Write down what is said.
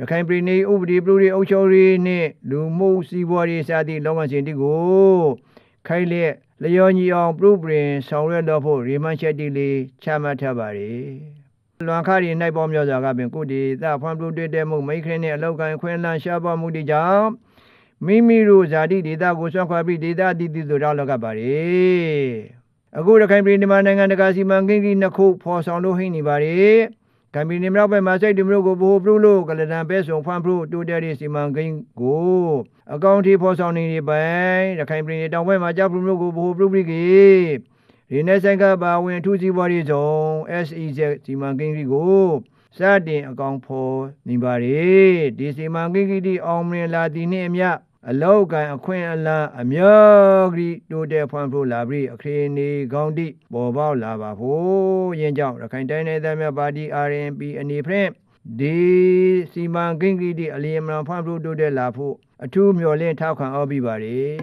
ရခိုင်ပြည်နယ်ဥပဒေပြုရေးအုပ်ချုပ်ရေးနှင့်လူမှုစီးပွားရေးစသည့်လုပ်ငန်းစဉ်တွေကိုခိုင်လက်လျော်ညီအောင်ပြုပြင်ဆောင်ရွက်တော့ဖို့ရီမန်ချက်တီလေးချမှတ်ထားပါတယ်လွန်ခရီ၌ပေါ်မြောက်စွာကပင်ကုတီသဖွံ့ဖြိုးတိုးတက်မှုမိတ်ခရင်နှင့်အလောက်ကိုင်းခွင့်လန်းရှားပါမှုတွေကြောင့်မိမိတို့ဇာတိဒေသကိုဆွမ်းခွာပြီးဒေသအသီးသီးသို့ရောက်လာခဲ့ပါတယ်အခုရခိုင်ပြည်နယ်မှာနိုင်ငံတကာစီမံကိန်းကြီးနှစ်ခုဖော်ဆောင်လို့ဟိနေပါတယ် ကံပြည်နယ်မြောက်ဘက်မှာစိတ်တူမျိုးကိုဘိုးပြုလို့ကလဒံပဲဆောင်ဖွံ့ဖြိုးတိုးတက်တဲ့စီမံကိန်းကိုအကောင့်ထိဖော်ဆောင်နေနေပိုင်းရခိုင်ပြည်နယ်တောင်ဘက်မှာကြောက်ပြုမျိုးကိုဘိုးပြုပြီးကြီးဒီနေ့ဆိုင်ကပါဝင်ထူးစီးပွားရေးဇုံ SEZ စီမံကိန်းကြီးကိုစတင်အကောင့်ဖော်နေပါတယ်ဒီစီမံကိန်းကြီးအောင်မြင်လာသည်နှင့်အမျှ အလောက်ကန်အခွင့်အလမ်းအမျိုးကြီးတိုးတက်ဖွံ့ဖြိုးလာပြီးအခရေနေကောင်းသည့်ပေါ်ပေါက်လာပါဖို့ယင်းကြောင့်ရခိုင်တိုင်းနယ်သားများပါတီ RNP အနေဖြင့်ဒီစီမံကိန်းကြီးအလျင်အမြန်ဖွံ့ဖြိုးတိုးတက်လာဖို့အထူးမျှော်လင့်ထောက်ခံအားပေးပါတယ်